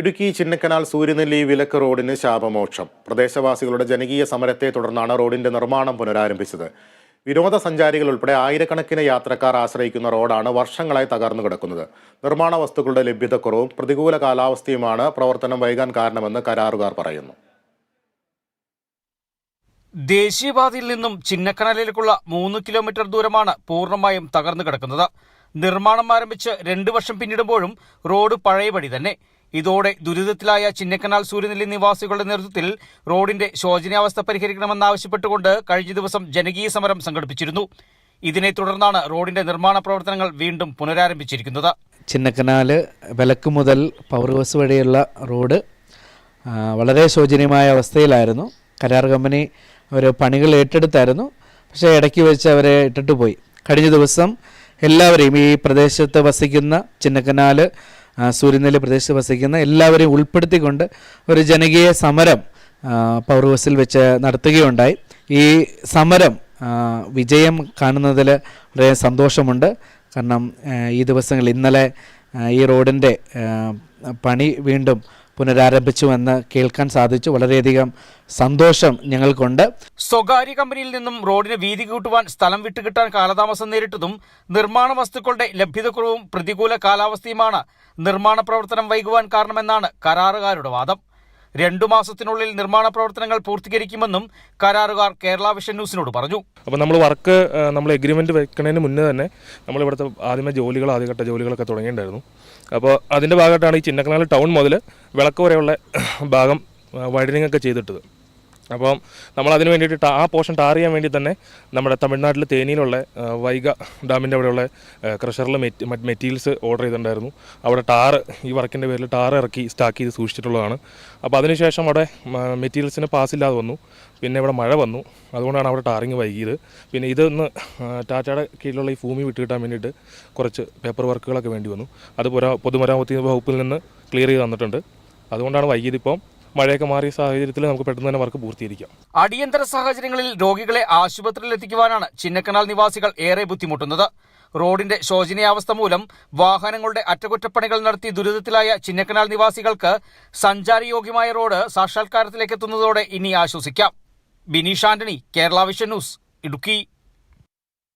ഇടുക്കി ചിന്നക്കനാൽ സൂര്യനെല്ലി വിലക്ക് റോഡിന് ശാപമോക്ഷം. പ്രദേശവാസികളുടെ ജനകീയ സമരത്തെ തുടർന്നാണ് റോഡിന്റെ നിർമ്മാണം പുനരാരംഭിച്ചത്. വിനോദസഞ്ചാരികൾ ഉൾപ്പെടെ ആയിരക്കണക്കിന് യാത്രക്കാർ ആശ്രയിക്കുന്ന റോഡാണ് വർഷങ്ങളായി തകർന്നു കിടക്കുന്നത്. നിർമ്മാണ വസ്തുക്കളുടെ ലഭ്യതക്കുറവും പ്രതികൂല കാലാവസ്ഥയുമാണ് പ്രവർത്തനം വൈകാൻ കാരണമെന്ന് കരാറുകാർ പറയുന്നു. ദേശീയപാതയിൽ നിന്നും ചിന്നക്കനാലിലേക്കുള്ള മൂന്ന് കിലോമീറ്റർ ദൂരമാണ് പൂർണമായും തകർന്നു കിടക്കുന്നത്. നിർമ്മാണം ആരംഭിച്ച് രണ്ട് വർഷം പിന്നിടുമ്പോഴും റോഡ് പഴയപടി തന്നെ. ഇതോടെ ദുരിതത്തിലായ ചിന്നക്കനാൽ സൂര്യനെല്ലി നിവാസികളുടെ നേതൃത്വത്തിൽ റോഡിന്റെ ശോചനീയാവസ്ഥ പരിഹരിക്കണമെന്നാവശ്യപ്പെട്ടുകൊണ്ട് കഴിഞ്ഞ ദിവസം ജനകീയ സമരം സംഘടിപ്പിച്ചിരുന്നു. ഇതിനെ തുടർന്നാണ് റോഡിന്റെ നിർമ്മാണ പ്രവർത്തനങ്ങൾ വീണ്ടും പുനരാരംഭിച്ചിരിക്കുന്നത്. ചിന്നക്കനാല് വിലക്ക് മുതൽ പവർ ഹൗസ് വഴിയുള്ള റോഡ് വളരെ ശോചനീയമായ അവസ്ഥയിലായിരുന്നു. കരാർ കമ്പനി അവർ പണികൾ ഏറ്റെടുത്തായിരുന്നു. പക്ഷേ ഇടയ്ക്ക് വെച്ച് അവരെ ഇട്ടിട്ട് പോയി. കഴിഞ്ഞ ദിവസം എല്ലാവരെയും ഈ പ്രദേശത്ത് വസിക്കുന്ന ചിന്നക്കനാല് ആ, സൂര്യനെല്ലി പ്രദേശത്ത് വസിക്കുന്ന എല്ലാവരെയും ഉൾപ്പെടുത്തിക്കൊണ്ട് ഒരു ജനകീയ സമരം പവർ ഹൗസിൽ വെച്ച് നടത്തുകയുണ്ടായി. ഈ സമരം വിജയം കാണുന്നതിൽ വളരെ സന്തോഷമുണ്ട്. കാരണം ഈ ദിവസങ്ങളിൽ ഇന്നലെ ഈ റോഡിന്റെ പണി വീണ്ടും പുനരാരംഭിച്ചുവെന്ന് കേൾക്കാൻ സാധിച്ചു. വളരെയധികം സന്തോഷം ഞങ്ങൾക്കുണ്ട്. സ്വകാര്യ കമ്പനിയിൽ നിന്നും റോഡിന് വീതി കൂട്ടുവാൻ സ്ഥലം വിട്ടുകിട്ടാൻ കാലതാമസം നേരിട്ടതും നിർമ്മാണ വസ്തുക്കളുടെ ലഭ്യതക്കുറവും പ്രതികൂല കാലാവസ്ഥയുമാണ് നിർമ്മാണ പ്രവർത്തനം വൈകുവാൻ കാരണമെന്നാണ് കരാറുകാരുടെ വാദം. രണ്ടു മാസത്തിനുള്ളിൽ നിർമ്മാണ പ്രവർത്തനങ്ങൾ പൂർത്തീകരിക്കുമെന്നും കരാറുകാർ കേരള വിഷൻ ന്യൂസിനോട് പറഞ്ഞു. അപ്പോൾ നമ്മൾ വർക്ക് നമ്മൾ എഗ്രിമെന്റ് വെക്കുന്നതിന് മുന്നേ തന്നെ നമ്മൾ ഇവിടുത്തെ ആദ്യമേ ജോലികൾ ആദ്യഘട്ട ജോലികളൊക്കെ തുടങ്ങിയിട്ടുണ്ടായിരുന്നു. അപ്പോൾ അതിന്റെ ഭാഗമായിട്ടാണ് ഈ ചിന്നക്കനാൽ ടൗൺ മുതൽ വിളക്ക് വരെയുള്ള ഭാഗം വൈഡനിങ് ഒക്കെ ചെയ്തിട്ടത്. അപ്പം നമ്മൾ അതിന് വേണ്ടിയിട്ട് ആ പോർഷൻ ടാർ ചെയ്യാൻ വേണ്ടി തന്നെ നമ്മുടെ തമിഴ്നാട്ടിൽ തേനിയിലുള്ള വൈഗ ഡാമിന്റെ അവിടെയുള്ള ക്രഷറിൽ മെറ്റീരിയൽസ് ഓർഡർ ചെയ്തിട്ടുണ്ടായിരുന്നു. അവിടെ ടാർ ഈ വർക്കിന്റെ പേരിൽ ടാർ ഇറക്കി സ്റ്റാക്ക് ചെയ്ത് സൂക്ഷിച്ചിട്ടുള്ളതാണ്. അപ്പോൾ അതിനുശേഷം അവിടെ മെറ്റീരിയൽസിന് പാസ് ഇല്ലാതെ വന്നു. പിന്നെ ഇവിടെ മഴ വന്നു. അതുകൊണ്ടാണ് അവിടെ ടാറിങ് വൈകിയത്. പിന്നെ ഇതൊന്ന് ടാറ്റയുടെ കീഴിലുള്ള ഈ ഭൂമി വിട്ടുകിട്ടാൻ വേണ്ടിയിട്ട് കുറച്ച് പേപ്പർ വർക്കുകളൊക്കെ വേണ്ടി വന്നു. അത് പുരാ പൊതുമരാമത്തി വകുപ്പിൽ നിന്ന് ക്ലിയർ ചെയ്ത് തന്നിട്ടുണ്ട്. അതുകൊണ്ടാണ് വൈകിയത് ഇപ്പം. മഴയൊക്കെ മാറിയ സാഹചര്യത്തിൽ നമുക്ക് പെട്ടെന്ന് തന്നെ വർക്ക് പൂർത്തീകരിക്കാം. അടിയന്തര സാഹചര്യങ്ങളിൽ രോഗികളെ ആശുപത്രിയിൽ എത്തിക്കുവാനാണ് ചിന്നക്കനാൽ നിവാസികൾ ഏറെ ബുദ്ധിമുട്ടുന്നത്. റോഡിന്റെ ശോചനീയാവസ്ഥ മൂലം വാഹനങ്ങളുടെ അറ്റകുറ്റപ്പണികൾ നടത്തി ദുരിതത്തിലായ ചിന്നക്കനാൽ നിവാസികൾക്ക് സഞ്ചാരയോഗ്യമായ റോഡ് സാക്ഷാത്കാരത്തിലേക്ക് എത്തുന്നതോടെ ഇനി ആശ്വസിക്കാം. Bineesh Antony Kerala vision news Idukki.